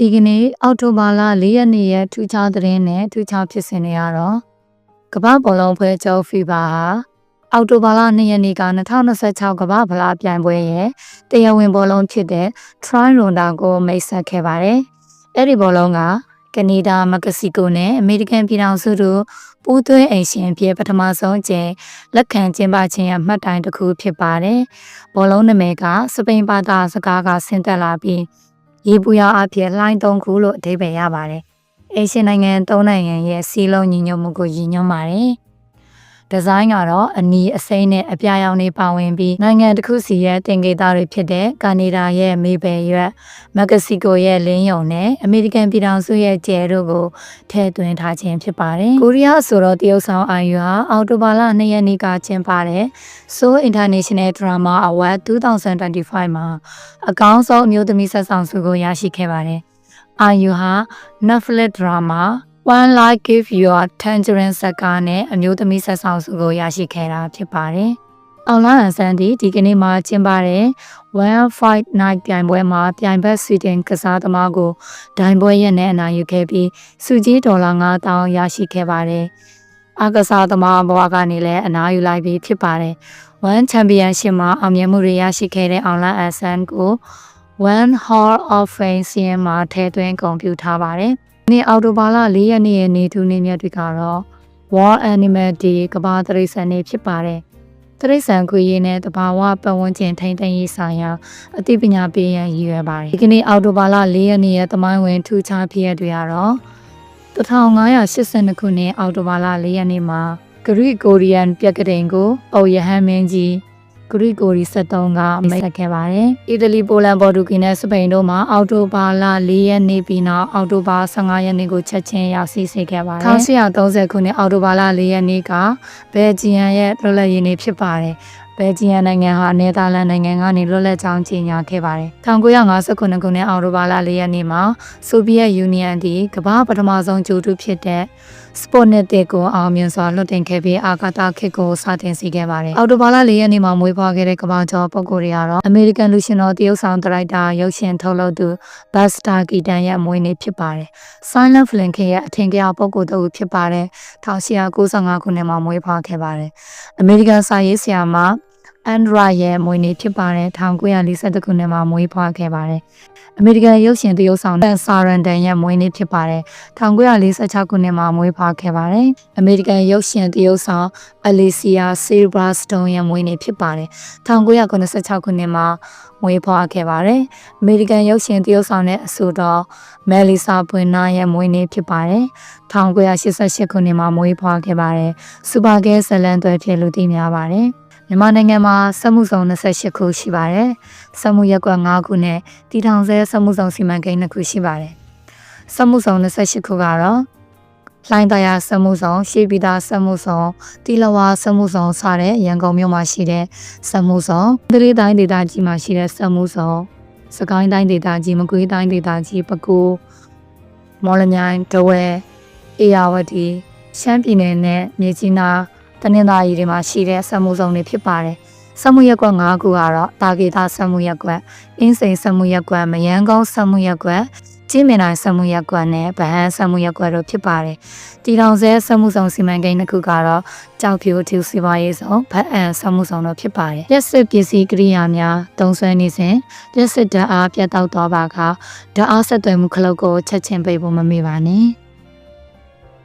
ဒီကနေ့အောက်တိုဘာလ၄ရက်နေ့ရဲ့ထူးခြားသတင်းနဲ့ထူးခြားဖြစ်စဉ်တွေကတော့ကမ္ဘာဘောလုံးဖွဲ့ချုပ် FIBA ဟာအောက်တိုဘာလ၂ရက်နေ့က2026ကမ္ဘာဖလားပြိုင်ပွဲရဲ့တရားဝင်ဘောလုံးဖြစ်တဲ့ Tri Ronda ကိုမိတ်ဆက်ခဲ့ပါတယ်။အဲ့ဒီဘောလုံးကကနေဒါမက္ကဆီကိုနဲ့အမေရိကန်ပြည်ထောင်စုတို့ပူးတွဲအိမ်ရှင်အဖြစ်ပထမဆုံးကျင်းလက်ခံကျင်းပခြင်းအမှတ်တိုင်တစ်ခုဖြစ်ပါတယ်။ဘောလုံးနာမည်ကစပိန်ဘာသာစကားကဆင်းသက်လာပြီး ရေပူရအဖြစ်လှိုင်းသုံးခုလို့အဓိပ္ပာယ်ရပါတယ်။အေရှင်နိုင်ငံ၃နိုင်ငံရဲ့စီးလုံးညီညွတ်မှုကိုရည်ညွှန်းပါတယ်။ ဒီဇိုင်းကတော့အနီအစိမ်းနဲ့အပြာရောင်တွေပါဝင်ပြီးနိုင်ငံတစ်ခုစီရဲ့တင်ကေတာတွေဖြစ်တဲ့ကနေဒါရဲ့မေဘယ်ရွက်မက္ကဆီကိုရဲ့လင်းယုံနဲ့အမေရိကန်ပြည်ထောင်စုရဲ့ကျဲတို့ကိုထည့်သွင်းထားခြင်းဖြစ်ပါတယ်။ကိုရီးယားဆိုတော့တရုတ်ဆောင်အာယူဟာအော်တိုဘာလ2ရက်နေ့ကကျင်းပတဲ့ Seoul International Drama Award 2025မှာအကောင်းဆုံးအမျိုးသမီးဆက်ဆောင်ဆုကိုရရှိခဲ့ပါတယ်။အာယူဟာ Netflix drama One Life Give Your Tangerine ဇာတ်ကားနဲ့အမျိုးသမီးဆက်ဆောင်စုကိုရရှိခဲ့တာဖြစ်ပါတယ်။အောင်လာအန်ဆန်ဒီဒီကနေ့မှာကျင်းပတဲ့ One Fight Night ပြိုင်ပွဲမှာပြိုင်ဘက်ဆွီဒင်ကစားသမားကိုဒိုင်ပွဲရက်နဲ့အနိုင်ယူခဲ့ပြီးစုကြီးဒေါ်လာ9000ရရှိခဲ့ပါတယ်။အကစားသမားဘဝကနေလည်းအနားယူလိုက်ပြီးဖြစ်ပါတယ်။ One Championship မှာအောင်မြင်မှုတွေရရှိခဲ့တဲ့အောင်လာအန်ဆန်ကို One Hall of Fame စီရင်မှာထည့်သွင်းဂုဏ်ပြုထားပါတယ်။ နေ့အော်တိုဘာလ၄ရက်နေ့ရဲ့နေထူးနေ့မြတ်တွေကတော့ World Animal Day ကမ္ဘာတရိษံနေ့ဖြစ်ပါတယ်။တရိษံခွေရေးနဲ့တဘာဝပတ်ဝန်းကျင်ထိန်းသိမ်းရေးဆိုင်ရာအသိပညာပေးရန်ရည်ရွယ်ပါတယ်။ဒီကနေ့အော်တိုဘာလ၄ရက်နေ့ရဲ့သမိုင်းဝင်ထူးခြားဖြစ်ရတွေကတော့1582ခုနှစ်အော်တိုဘာလ၄ရက်နေ့မှာဂရိကိုရီယန်ပြက်ကတိန်ကိုအော်ယဟန်မင်းကြီး ဂရိကိုရီ73ကမိတ်ဆက်ခဲ့ပါတယ်။အီတလီပိုလန်ပေါ်တူဂီနဲ့စပိန်တို့မှာအော်တိုဘာလ4ရက်နေ့ပြီးနောက်အော်တိုဘာ15ရက်နေ့ကိုချက်ချင်းရောက်စီးစေခဲ့ပါတယ်။1830ခုနှစ်အော်တိုဘာလ4ရက်နေ့ကဘယ်ဂျီယန်ရဲ့လွတ်လပ်ရေးနေ့ဖြစ်ပါတယ်။ ဘယ်ဂျီယန်နိုင်ငံဟာနယ်သာလန်နိုင်ငံကနေလွတ်လပ်ကြောင်းကြေညာခဲ့ပါတယ်။1959ခုနှစ်အောက်တိုဘာလ4ရက်နေ့မှာဆိုဗီယက်ယူနီယံသည်ကမ္ဘာပထမဆုံးဂျိုတုဖြစ်တဲ့စပွတ်နက်တစ်ကိုအောင်မြင်စွာလွှတ်တင်ခဲ့ပြီးအာကာသခေတ်ကိုစတင်စီခဲ့ပါတယ်။အော်တိုဘာလ4ရက်နေ့မှာမွေးဖွားခဲ့တဲ့ကမ္ဘာကျော်ပုဂ္ဂိုလ်တွေကတော့အမေရိကန်လူရှင်တော်တရုတ်ဆောင်ဒရိုက်တာရုပ်ရှင်ထုတ်လုပ်သူဘတ်စတာဂီတန်ရဲ့မွေးနေ့ဖြစ်ပါတယ်။ Silent Flynn ရဲ့အထင်ကရပုဂ္ဂိုလ်တို့ဖြစ်ပါတယ်။1895ခုနှစ်မှာမွေးဖွားခဲ့ပါတယ်။အမေရိကန်စာရေးဆရာမ အန်ဒရာရဲ့မွေးနေ့ဖြစ်ပါတယ်1942ခုနှစ်မှာမွေးဖွားခဲ့ပါတယ်အမေရိကန်ရုပ်ရှင်တရုတ်ဆောင်တန်ဆာရန်တန်ရဲ့မွေးနေ့ဖြစ်ပါတယ်1946ခုနှစ်မှာမွေးဖွားခဲ့ပါတယ်အမေရိကန်ရုပ်ရှင်တရုတ်ဆောင်အလီစီယာဆီဘရာစတုန်ရဲ့မွေးနေ့ဖြစ်ပါတယ်1996ခုနှစ်မှာမွေးဖွားခဲ့ပါတယ်အမေရိကန်ရုပ်ရှင်တရုတ်ဆောင်တဲ့အဆိုတော်မယ်လီဆာပွင်နာရဲ့မွေးနေ့ဖြစ်ပါတယ်1988ခုနှစ်မှာမွေးဖွားခဲ့ပါတယ်စူပါကဲဇလန်သွဲဖြစ်လို့သိများပါတယ် မြန်မာနိုင်ငံမှာစက်မှုဆောင်28ခုရှိပါတယ်။စက်မှုရက်ကွက်5ခုနဲ့တည်ထောင်ဆဲစက်မှုဆောင်စီမံကိန်း2ခုရှိပါတယ်။စက်မှုဆောင်28ခုကတော့လိုင်းတရားစက်မှုဆောင်ရှေးပြည်သားစက်မှုဆောင်တီလဝါစက်မှုဆောင်စတဲ့ရန်ကုန်မြို့မှာရှိတဲ့စက်မှုဆောင်သတိတိုင်းဒေသကြီးမှာရှိတဲ့စက်မှုဆောင်စကိုင်းတိုင်းဒေသကြီးမကွေးတိုင်းဒေသကြီးပဲခူးမော်လမြိုင်တဝဲအေယာဝတီရှမ်းပြည်နယ်နဲ့မြေကြီးနား တနင်္သာရီတွေမှာရှိတဲ့စက်မှုစုံတွေဖြစ်ပါတယ်။စက်မှုရက်ကွက်၅ခုကတော့တာဂေတာစက်မှုရက်ကွက်အင်းစိန်စက်မှုရက်ကွက်မယန်းကောင်းစက်မှုရက်ကွက်ကျင်းမင်တိုင်းစက်မှုရက်ကွက်နဲ့ဗဟန်းစက်မှုရက်ကွက်တို့ဖြစ်ပါတယ်။တီတောင်ဆဲစက်မှုဆောင်စီမံကိန်းတစ်ခုကတော့ကြောက်ဖြူထူစီပါရေးဆောင်ဗဟန်းစက်မှုဆောင်တို့ဖြစ်ပါတယ်။ရက်စစ်ပစ္စည်းကိရိယာများတုံးဆွဲနေစဉ်ရက်စစ်ဓာတ်အားပြတ်တောက်သွားပါကဓာတ်အားဆက်သွယ်မှုခလုတ်ကိုချက်ချင်းပိတ်ဖို့မမေ့ပါနဲ့။